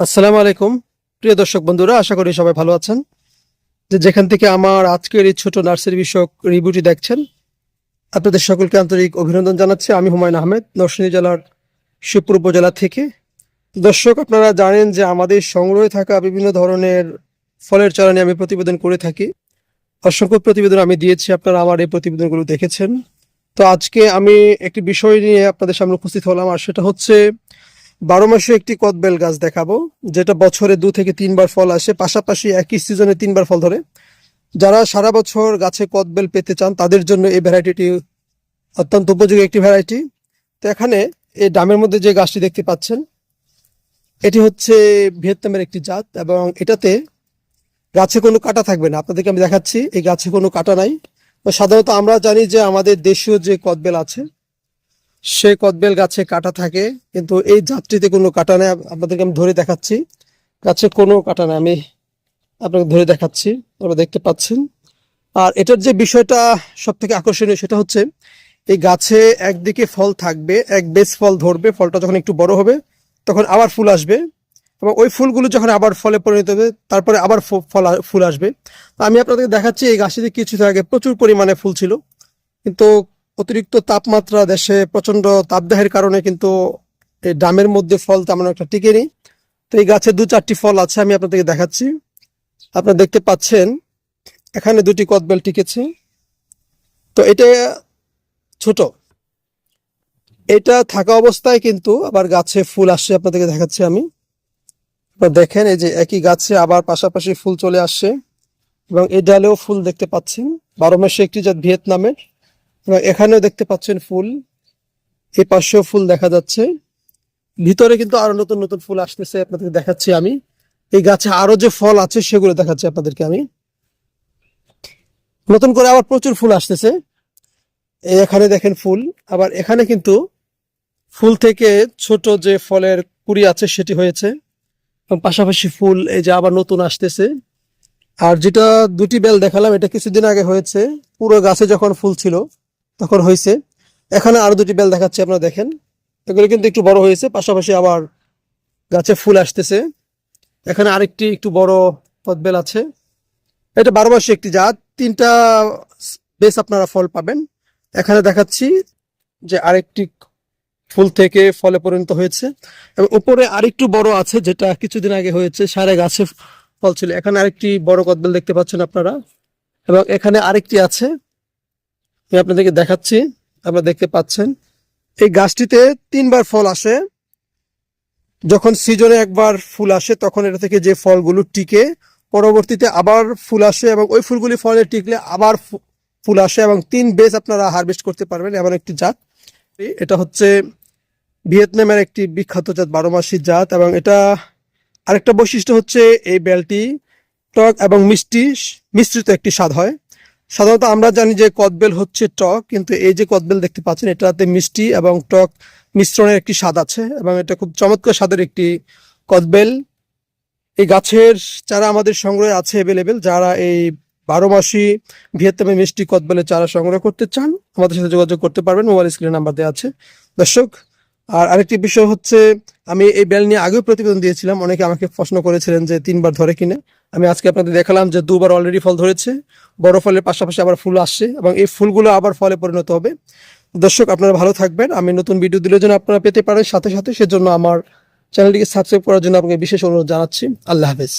আসসালামু আলাইকুম। প্রিয় দর্শক বন্ধুরা, আশা করি সবাই ভালো আছেন। যে যেখান থেকে আমার আজকের এই ছোট নার্সারি বিষয়ক রিভিউটি দেখছেন, আপনাদের সকলকে আন্তরিক অভিনন্দন জানাচ্ছি। আমি হুমায়ুন আহমেদ, নরসিংদী জেলার শিবপুর উপজেলা থেকে। দর্শক, আপনারা জানেন যে আমাদের সংগ্রহে থাকা বিভিন্ন ধরনের ফলের চারা নিয়ে আমি প্রতিবেদন করে থাকি। অসংখ্য প্রতিবেদন আমি দিয়েছি, আপনারা আমার এই প্রতিবেদনগুলো দেখেছেন। তো আজকে আমি একটি বিষয় নিয়ে আপনাদের সামনে উপস্থিত হলাম, আর সেটা হচ্ছে বারো মাসে একটি কদবেল গাছ দেখাবো, যেটা বছরে দু থেকে তিনবার ফল আসে, পাশাপাশি একই সিজনে তিনবার ফল ধরে। যারা সারা বছর গাছে কদবেল পেতে চান, তাদের জন্য এই ভ্যারাইটিটি অত্যন্ত উপযোগী একটি ভ্যারাইটি। তো এখানে এই ডামের মধ্যে যে গাছটি দেখতে পাচ্ছেন, এটি হচ্ছে ভিয়েতনামের একটি জাত এবং এটাতে গাছে কোনো কাটা থাকবে না। আপনাদেরকে আমি দেখাচ্ছি, এই গাছে কোনো কাটা নাই। সাধারণত আমরা জানি যে আমাদের দেশীয় যে কদবেল আছে সে কদবেল গাছে কাটা থাকে, কিন্তু এই যাত্রীতে কোনো কাটা নেই। আপনাদেরকে আমি ধরে দেখাচ্ছি। গাছে কোনো কাটা নেই। আমি আপনাকে ধরে দেখাচ্ছি। আপনারা দেখতে পাচ্ছেন। আর এটার যে বিষয়টা সব থেকে আকর্ষণীয় সেটা হচ্ছে, এই গাছে একদিকে ফল থাকবে, এক বেশ ফল ধরবে, ফলটা যখন একটু বড় হবে, তখন আবার ফুল আসবে। এবং ওই ফুলগুলো যখন আবার ফলে পরিণত হবে, তারপরে আবার ফল ফুল আসবে। আমি আপনাদেরকে দেখাচ্ছি, এই গাছটিতে কিছুদিন আগে প্রচুর পরিমাণে ফুল ছিল। কিন্তু অতিরিক্ত তাপমাত্রা দেশে প্রচণ্ড তাপদাহের কারণে কিন্তু এই ডামের মধ্যে ফল তেমন একটা টিকেনি। তো এই গাছে দু চারটি ফল আছে, আমি আপনাদেরকে দেখাচ্ছি। আপনারা দেখতে পাচ্ছেন, এখানে দুটি কদবেল টিকেছে। তো এটা ছোট। এটা থাকা অবস্থায় কিন্তু আবার গাছে ফুল আসছে, আপনাদেরকে দেখাচ্ছি আমি। দেখেন, এই যে একই গাছে আবার পাশাপাশি ফুল চলে আসছে। এবং এই ডালেও ফুল দেখতে পাচ্ছেন। বারো মাসে একটি জাত ভিয়েতনামের। এখানেও দেখতে পাচ্ছেন ফুল। এই পাশেও ফুল দেখা যাচ্ছে। ভিতরে কিন্তু আরও নতুন নতুন ফুল আসতেছে আপনাদের দেখাচ্ছি আমি। এই গাছে আরও যে ফল আছে, সেগুলো দেখাচ্ছি আপনাদেরকে আমি। নতুন করে আবার প্রচুর ফুল আসতেছে। এখানে দেখেন ফুল। আবার এখানে কিন্তু ফুল থেকে ছোট যে ফলের কুড়ি আছে, সেটি হয়েছে। পাশাপাশি ফুল এই যে আবার নতুন আসতেছে। আর যেটা দুটি বেল দেখালাম, এটা কিছুদিন আগে হয়েছে। পুরো গাছে যখন ফুল ছিল তখন হয়েছে। এখানে আরও দুটি বেল দেখাচ্ছে, আপনারা দেখেন। এগুলো কিন্তু একটু বড় হয়েছে, পাশাপাশি আবার গাছে ফুল আসতেছে। এখানে আরেকটি একটু বড় পদবেল আছে। এটা বারো মাসে একটি জাত, তিনটা বেশ আপনারা ফল পাবেন। এখানে দেখাচ্ছি যে আরেকটি ফুল থেকে ফলে পরিণত হয়েছে। এবং উপরে আরেকটু বড় আছে, যেটা কিছুদিন আগে হয়েছে, সারা গাছে ফল ছিল। এখানে আরেকটি বড় কদবেল দেখতে পাচ্ছেন আপনারা। এবং এখানে আরেকটি আছে আমি আপনাদেরকে দেখাচ্ছি, আপনারা দেখতে পাচ্ছেন। এই গাছটিতে তিনবার ফল আসে। যখন সিজনে একবার ফুল আসে, তখন এটা থেকে যে ফলগুলো টিকে, পরবর্তীতে আবার ফুল আসে এবং ওই ফুলগুলি ফলে টিকলে আবার ফুল আসে এবং তিন বেজ আপনারা হারভেস্ট করতে পারবেন এমন একটি জাত। এটা হচ্ছে ভিয়েতনামের একটি বিখ্যাত জাত বারো মাসি জাত এবং এটা আরেকটা বৈশিষ্ট্য হচ্ছে এই বেলটি টক এবং মিষ্টি, মিশ্রিত একটি স্বাদ হয়। সাধারণত আমরা জানি যে কদবেল হচ্ছে টক, কিন্তু এই যে কদবেল দেখতে পাচ্ছেন, এটাতে মিষ্টি এবং টক মিশ্রণের একটি স্বাদ আছে এবং এটা খুব চমৎকার স্বাদের একটি কদবেল। এই গাছের চারা আমাদের সংগ্রহে আছে অ্যাভেলেবেল যারা এই বারো মাসি ভিয়েতনামে মিষ্টি কদবেলের চারা সংগ্রহ করতে চান, আমাদের সাথে যোগাযোগ করতে পারবেন মোবাইল স্ক্রিনে নাম্বার দেওয়া আছে। দর্শক, আর আরেকটি বিষয় হচ্ছে, আমি এই বেল নিয়ে আগেও প্রতিবেদন দিয়েছিলাম, অনেকে আমাকে প্রশ্ন করেছিলেন যে তিনবার ধরে কিনে। আমি আজকে আপনাদের দেখালাম যে দুবার অলরেডি ফল ধরেছে। বড় ফলের পাশাপাশি আবার ফুল আসছে এবং এই ফুলগুলো আবার ফলে পরিণত হবে। দর্শক, আপনারা ভালো থাকবেন। আমি নতুন ভিডিও দিলে যেন আপনারা পেতে পারেন। সাথে সাথে সেজন্য আমার চ্যানেলটিকে সাবস্ক্রাইব করার জন্য আপনাকে বিশেষ অনুরোধ জানাচ্ছি। আল্লাহ হাফেজ।